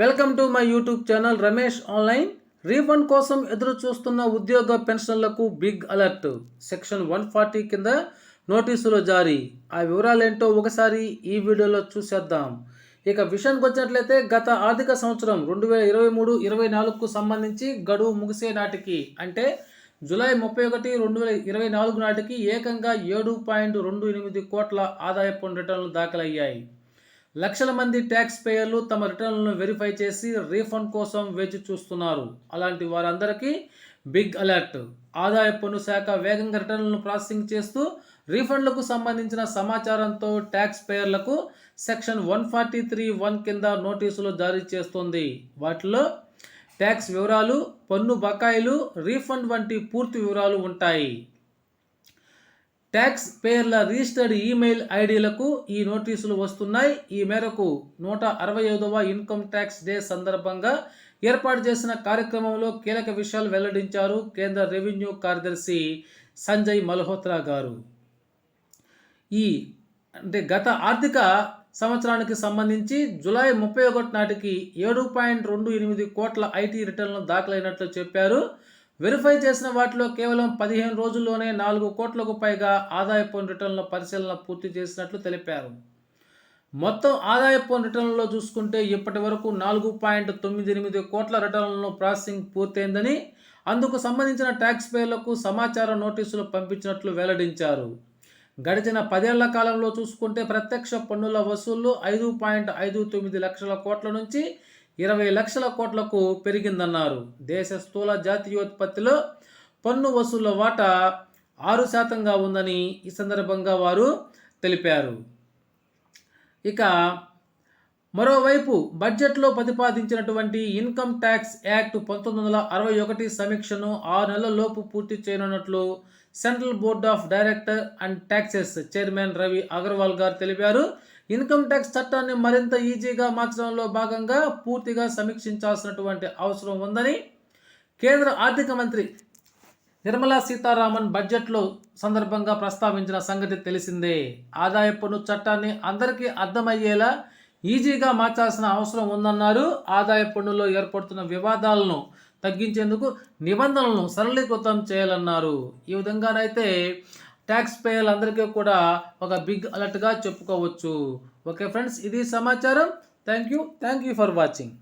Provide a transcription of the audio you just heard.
Welcome to my YouTube channel Ramesh online. Refund కోసం ఎదురు చూస్తున్న ఉద్యోగ పెన్షన్లకు big alert. Section one forty కింద నోటీసులు జారీ. ఆ వివరాలేంటో ఒకసారి ఈ వీడియోలో చూసేద్దాం. ఇక విషయానికి వచ్చినట్లయితే గత ఆర్థిక సంవత్సరం రెండు వేల ఇరవై మూడు ఇరవై నాలుగుకు సంబంధించి గడువు ముగిసే నాటికి అంటే జూలై ముప్పై ఒకటి రెండు వేల ఇరవై నాలుగు నాటికి ఏకంగా ఏడు పాయింట్ రెండు ఎనిమిది కోట్ల ఆదాయ పన్ను రిటర్నులు దాఖలయ్యాయి. లక్షల మంది ట్యాక్స్ పేయర్లు తమ రిటర్న్లను వెరిఫై చేసి రీఫండ్ కోసం వేచి చూస్తున్నారు. అలాంటి వారందరికీ బిగ్ అలర్ట్ ఆదాయ పన్ను శాఖ వేగంగా రిటర్న్లను ప్రాసెసింగ్ చేస్తూ రీఫండ్లకు సంబంధించిన సమాచారంతో tax పేయర్లకు section one forty three one కింద నోటీసులు జారీ చేస్తుంది. వాటిలో ట్యాక్స్ వివరాలు పన్ను బకాయిలు రీఫండ్ వంటి పూర్తి వివరాలు ఉంటాయి. ట్యాక్స్ పేర్ల రిజిస్టర్డ్ ఈమెయిల్ ఐడీలకు ఈ నోటీసులు వస్తున్నాయి. ఈ మేరకు నూట అరవై ఐదవ ఇన్కమ్ ట్యాక్స్ డే సందర్భంగా ఏర్పాటు చేసిన కార్యక్రమంలో కీలక విషయాలు వెల్లడించారు కేంద్ర రెవెన్యూ కార్యదర్శి సంజయ్ మల్హోత్రా గారు. ఈ అంటే గత ఆర్థిక సంవత్సరానికి సంబంధించి జూలై ముప్పై ఒకటి నాటికి ఏడు పాయింట్ రెండు ఎనిమిది కోట్ల ఐటీ రిటర్న్లు దాఖలైనట్లు చెప్పారు. వెరిఫై చేసిన వాటిలో కేవలం పదిహేను రోజుల్లోనే నాలుగు కోట్లకు పైగా ఆదాయ పన్ను రిటర్న్ల పరిశీలన పూర్తి చేసినట్లు తెలిపారు. మొత్తం ఆదాయ పన్ను రిటర్న్లలో చూసుకుంటే ఇప్పటి వరకు నాలుగు పాయింట్ తొమ్మిది ఎనిమిది కోట్ల రిటర్న్లను ప్రాసెసింగ్ పూర్తయిందని అందుకు సంబంధించిన ట్యాక్స్ పేర్లకు సమాచార నోటీసులు పంపించినట్లు వెల్లడించారు. గడిచిన పదేళ్ళ కాలంలో చూసుకుంటే ప్రత్యక్ష పన్నుల వసూళ్ళు ఐదు పాయింట్ ఐదు తొమ్మిది లక్షల కోట్ల నుంచి ఇరవై లక్షల కోట్లకు పెరిగిందన్నారు. దేశ స్థూల జాతీయోత్పత్తిలో పన్ను వసూళ్ళ వాటా ఆరు శాతంగా ఉందని ఈ సందర్భంగా వారు తెలిపారు. ఇక మరోవైపు బడ్జెట్లో ప్రతిపాదించినటువంటి ఇన్కమ్ ట్యాక్స్ యాక్ట్ పంతొమ్మిది వందల అరవై ఒకటి సమీక్షను ఆరు నెలల లోపు పూర్తి చేయనున్నట్లు central board of director and taxes chairman Ravi Agarwal గారు తెలిపారు. ఇన్కమ్ ట్యాక్స్ చట్టాన్ని మరింత ఈజీగా మార్చడంలో భాగంగా పూర్తిగా సమీక్షించాల్సినటువంటి అవసరం ఉందని కేంద్ర ఆర్థిక మంత్రి నిర్మలా సీతారామన్ బడ్జెట్లో సందర్భంగా ప్రస్తావించిన సంగతి తెలిసిందే. ఆదాయ పన్ను చట్టాన్ని అందరికీ అర్థమయ్యేలా ఈజీగా మార్చాల్సిన అవసరం ఉందన్నారు. ఆదాయ పన్నులో ఏర్పడుతున్న వివాదాలను తగ్గించేందుకు నిబంధనలను సరళీకృతం చేయాలన్నారు. ఈ విధంగానైతే ట్యాక్స్ పేయర్లందరికీ కూడా ఒక బిగ్ అలర్ట్గా చెప్పుకోవచ్చు. ఓకే ఫ్రెండ్స్ ఇది సమాచారం. Thank you thank you for watching